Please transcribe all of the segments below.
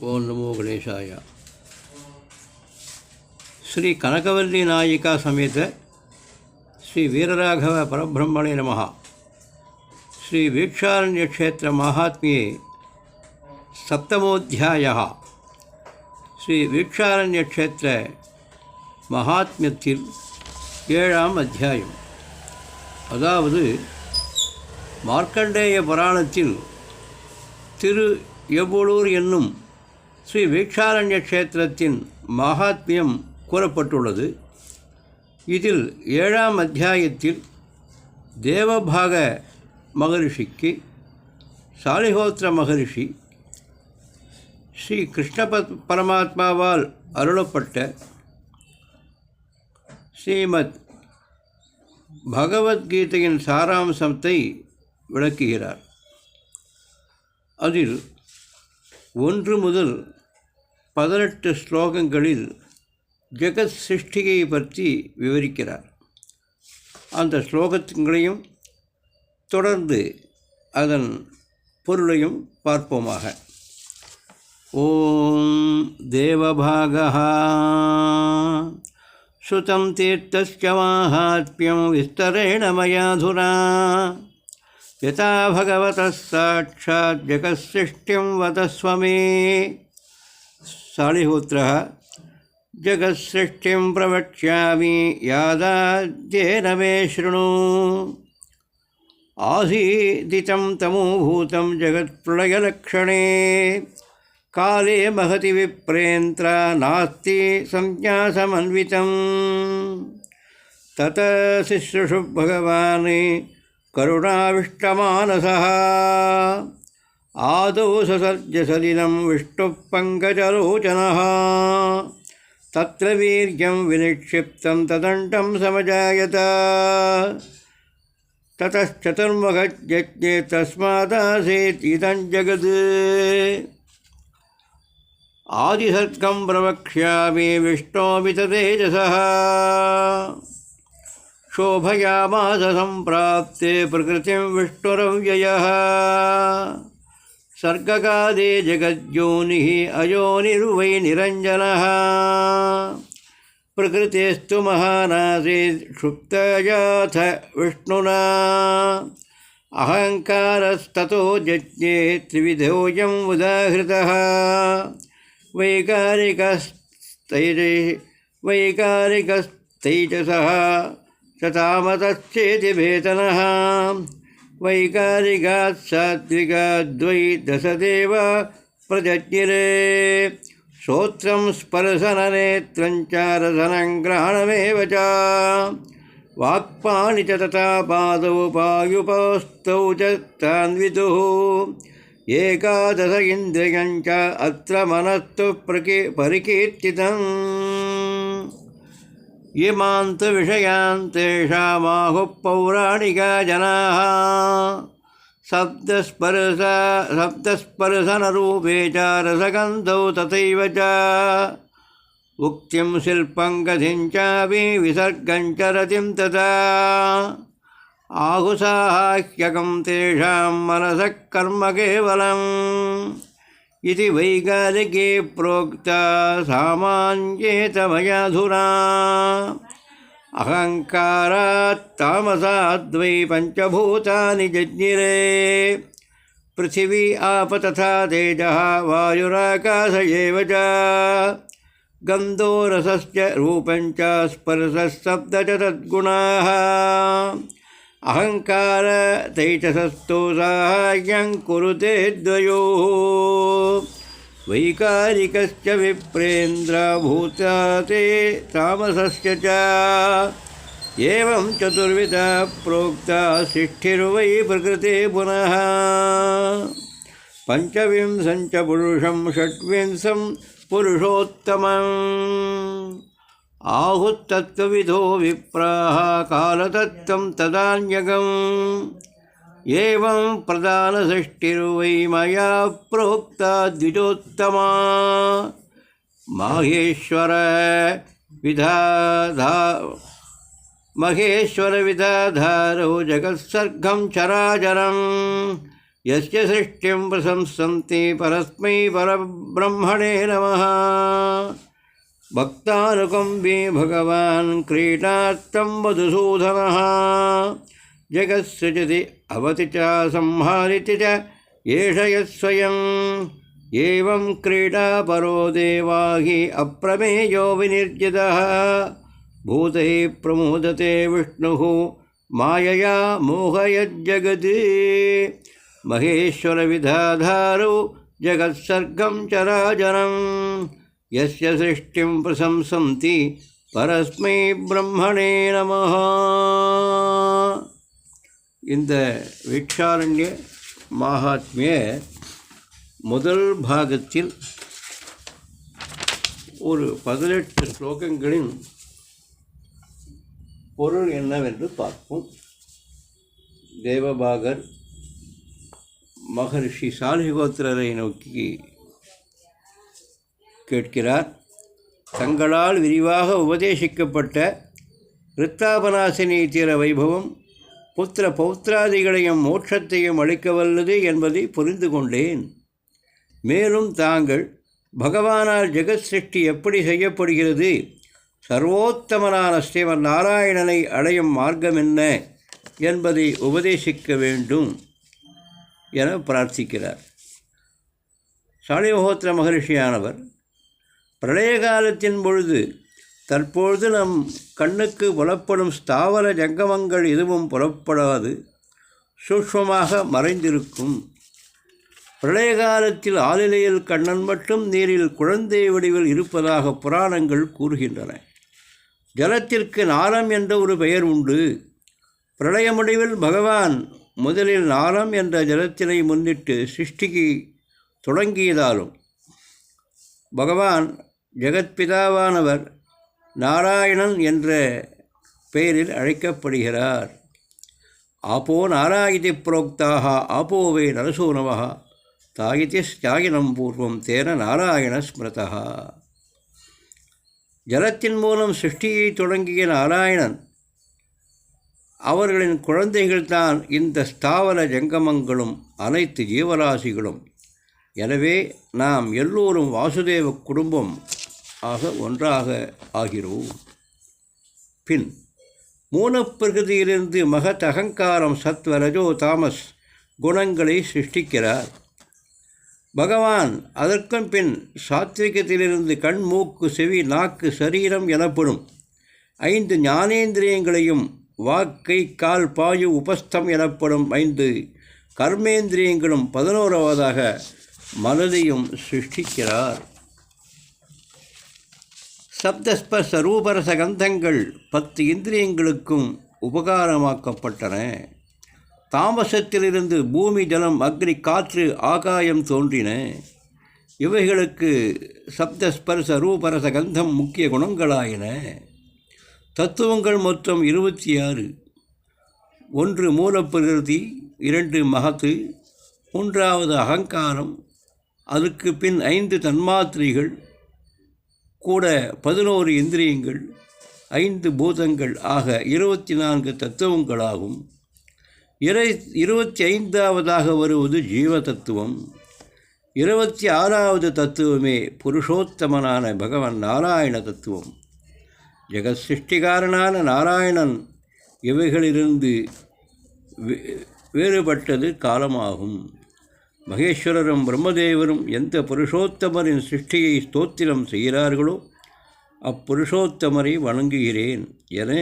ఓం నమో గణేశాయ శ్రీ కనకవల్లి నాయిక సమేత శ్రీ వీరరాఘవ పరబ్రహ్మణే నమ శ్రీ వీక్షారణ్యక్షేత్ర మహాత్మ్యే సప్తమోధ్యాయ శ్రీ వీక్షారణ్యక్షేత్ర மகாத்மியத்தில் ஏழாம் அத்தியாயம் அதாவது மார்க்கண்டேய புராணத்தில் திரு எவ்வளூர் என்னும் ஸ்ரீ வீக்ஷாரண்ய க்ஷேத்திரத்தின் மகாத்மியம் கூறப்பட்டுள்ளது. இதில் ஏழாம் அத்தியாயத்தில் தேவபாக மகரிஷிக்கு சாலிஹோத்திர மகரிஷி ஸ்ரீ கிருஷ்ண பத் பரமாத்மாவால் அருளப்பட்ட ஸ்ரீமத் பகவத்கீதையின் சாராம்சத்தை விளக்குகிறார். அதில் ஒன்று முதல் பதினெட்டு ஸ்லோகங்களில் ஜெகத் சிருஷ்டியை பற்றி விவரிக்கிறார் அந்த ஸ்லோகங்களையும் தொடர்ந்து அதன் பொருளையும் பார்ப்போமாக ॐ देवभागः श्रुतं तीर्थस्य माहात्म्यं विस्तरेण मयाधुना यथा भगवतः साक्षात् जगत्सृष्टिं वदस्व मे सालिहोत्रः जगत्सृष्टिं प्रवक्ष्यामि यादाद्येन मे शृणु आसीदितं तमोभूतं जगत्प्रलयलक्षणे काले महति विप्रेन्त्र नास्ति संज्ञासमन्वितं तत शिश्रुषु भगवान् करुणाविष्टमानसः आदौ विष्णुः पङ्कजलोचनः तत्र वीर्यं विनिक्षिप्तं तदण्डं समजायत। ततश्चतुर्मुखज्ञे तस्मादासीत् इदं जगत् आदिसर्गं प्रवक्ष्यामि विष्णोमिततेजसः। शोभयामास सम्प्राप्ते प्रकृतिं विष्णुरव्ययः। सर्गकाले जगज्योनिः अयोनिर्वै निरञ्जनः। प्रकृतेस्तु महानासीत् क्षुप्तजाथ विष्णुना। अहङ्कारस्ततो जज्ञे त्रिविधोऽयम् उदाहृतः। वैकारिकस्तैज वैकारिकस्तैजसः। शतामतश्चेति भेतनः। वैकारिकात् सात्विकाद्वै दशदेव प्रजज्ञिरे। श्रोत्रं स्पर्शननेत्रं च। ग्रहणमेव च वाक्पाणि च पायुपौस्तौ एकादश इन्द्रियं च अत्र मनस्तु प्रकी परिकीर्तितम्। इमान् तु विषयान् तेषामाहुः पौराणिका जनाः शब्दस्पर्श शब्दस्पर्शनरूपे च रसगन्धौ तथैव च उक्तिं शिल्पं गतिं चापि विसर्गं च रतिं तथा आहुसाह्यकं तेषां मनसः कर्म केवलम् इति वैगारिके प्रोक्ता सामान्येतमयाधुना अहङ्कारात् तामसाद्वै पञ्चभूतानि जज्ञिरे। पृथिवी आप तथा तेजः वायुराकाश एव च। गन्धो रसश्च रूपं च स्पर्शः शब्द च तद्गुणाः। अहङ्कार तैजसस्तु साहाय्यं कुरुते द्वयोः वैकारिकश्च विप्रेन्द्रभूता ते तामसस्य च एवं चतुर्विधा प्रोक्ता सिष्ठिर्वै प्रकृते पुनः पञ्चविंशं च पुरुषं षड्विंशं पुरुषोत्तमम् आहुस्तत्त्वविधो विप्राः कालतत्त्वं तदान्यगम्। एवं प्रधानषष्टिर्वै मया प्रोक्ता द्विजोत्तमा। माहेश्वर विधाधा महेश्वरविधाधारो जगत्सर्गं चराचरं यस्य सृष्टिं प्रशंसन्ति परस्मै परब्रह्मणे नमः। भक्तानुकम्बे भगवान् क्रीडात्तं मधुसूदनः जगत्सृजति अवति च संहारिति च एष यत्स्वयम् एवं क्रीडापरो देवा हि अप्रमेयो विनिर्जितः भूतैः प्रमोदते विष्णुः मायया मोहयज्जगत् महेश्वरविधाधारौ जगत्सर्गं चराचरं यस्य सृष्टिं प्रशंसन्ति பரஸ்மை பிரம்மணே நமः இந்த விக்ஷாரண்ய மகாத்மிய முதல் பாகத்தில் ஒரு பதினெட்டு ஸ்லோகங்களின் பொருள் என்னவென்று பார்ப்போம் தேவபாகர் மகர்ஷி சாலிகோத்திரரை நோக்கி கேட்கிறார். தங்களால் விரிவாக உபதேசிக்கப்பட்ட ரித்தாபநாசினி தீர வைபவம் புத்திர பௌத்திராதிகளையும் மோட்சத்தையும் அளிக்க வல்லது என்பதை புரிந்து கொண்டேன். மேலும் தாங்கள் பகவானால் ஜெகத் சிருஷ்டி எப்படி செய்யப்படுகிறது? சர்வோத்தமனான ஸ்ரீமன் நாராயணனை அடையும் மார்க்கம் என்ன என்பதை உபதேசிக்க வேண்டும் என பிரார்த்திக்கிறார். சாலிமகோத்திர மகரிஷியானவர் பிரளய காலத்தின் பொழுது தற்பொழுது நம் கண்ணுக்கு புலப்படும் ஸ்தாவர ஜங்கமங்கள் எதுவும் புலப்படாது சூக்ஷ்மமாக மறைந்திருக்கும். பிரளய காலத்தில் ஆளிலையில் கண்ணன் மட்டும் நீரில் குழந்தை வடிவில் இருப்பதாக புராணங்கள் கூறுகின்றன. ஜலத்திற்கு நாரம் என்ற ஒரு பெயர் உண்டு. பிரளய முடிவில் பகவான் முதலில் நாரம் என்ற ஜலத்தினை முன்னிட்டு சிருஷ்டிக்கு தொடங்கியதாலும் பகவான் ஜெகத்பிதாவானவர் நாராயணன் என்ற பெயரில் அழைக்கப்படுகிறார். ஆப்போ நாராயிதி புரோக்தாக ஆப்போவே நரசூனவः தாயிதி தியாகினம் பூர்வம் தேன நாராயண ஸ்மிருதா ஜலத்தின் மூலம் சிருஷ்டியை தொடங்கிய நாராயணன் அவர்களின் குழந்தைகள்தான் இந்த ஸ்தாவர ஜங்கமங்களும் அனைத்து ஜீவராசிகளும். எனவே நாம் எல்லோரும் வாசுதேவ குடும்பம் ஆக ஒன்றாக ஆகிறோம். பின் மூலப்பிரகிருதியிலிருந்து மகத் அகங்காரம் சத்வரஜோ தாமஸ் குணங்களை சிருஷ்டிக்கிறார். பகவான் அதற்கும் பின் சாத்விகத்திலிருந்து கண் மூக்கு செவி நாக்கு சரீரம் எனப்படும் ஐந்து ஞானேந்திரியங்களையும் வாக்கை கால் பாயு உபஸ்தம் எனப்படும் ஐந்து கர்மேந்திரியங்களும் பதினோராவதாக மனதையும் சிருஷ்டிக்கிறார். சப்தஸ்பர்ச ரூபரச கந்தங்கள் பத்து இந்திரியங்களுக்கும் உபகாரமாக்கப்பட்டன. தாமசத்திலிருந்து பூமி ஜலம் அக்னி காற்று ஆகாயம் தோன்றின. இவைகளுக்கு சப்தஸ்பர்ச ரூபரச கந்தம் முக்கிய குணங்களாயின. தத்துவங்கள் மொத்தம் இருபத்தி ஆறு ஒன்று மூலப்பிரகிருதி இரண்டு மகத்து மூன்றாவது அகங்காரம் அதுக்கு பின் ஐந்து தன்மாத்திரைகள் கூட பதினோரு இந்திரியங்கள் ஐந்து பூதங்கள் ஆக இருபத்தி நான்கு தத்துவங்களாகும். இறை இருபத்தி ஐந்தாவதாக வருவது ஜீவ தத்துவம் இருபத்தி ஆறாவது தத்துவமே புருஷோத்தமனான பகவன் நாராயண தத்துவம். ஜெகத் சிருஷ்டிகாரனான நாராயணன் இவைகளிலிருந்து வேறுபட்டது காலமாகும். மகேஸ்வரரும் பிரம்மதேவரும் எந்த புருஷோத்தமரின் சிருஷ்டியை ஸ்தோத்திரம் செய்கிறார்களோ அப்புருஷோத்தமரை வணங்குகிறேன் என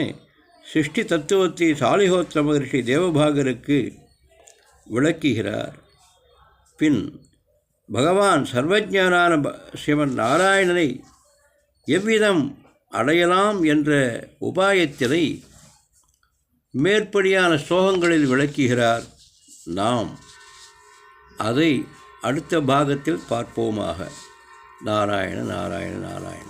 சிருஷ்டி தத்துவத்தை சாலிஹோத்திர மகர்ஷி தேவபாகருக்கு விளக்குகிறார். பின் பகவான் சர்வஜானான சிவன் நாராயணனை எவ்விதம் அடையலாம் என்ற உபாயத்தினை மேற்படியான ஸ்லோகங்களில் விளக்குகிறார். நாம் அதை அடுத்த பாகத்தில் பார்ப்போமாக. நாராயண நாராயண நாராயண.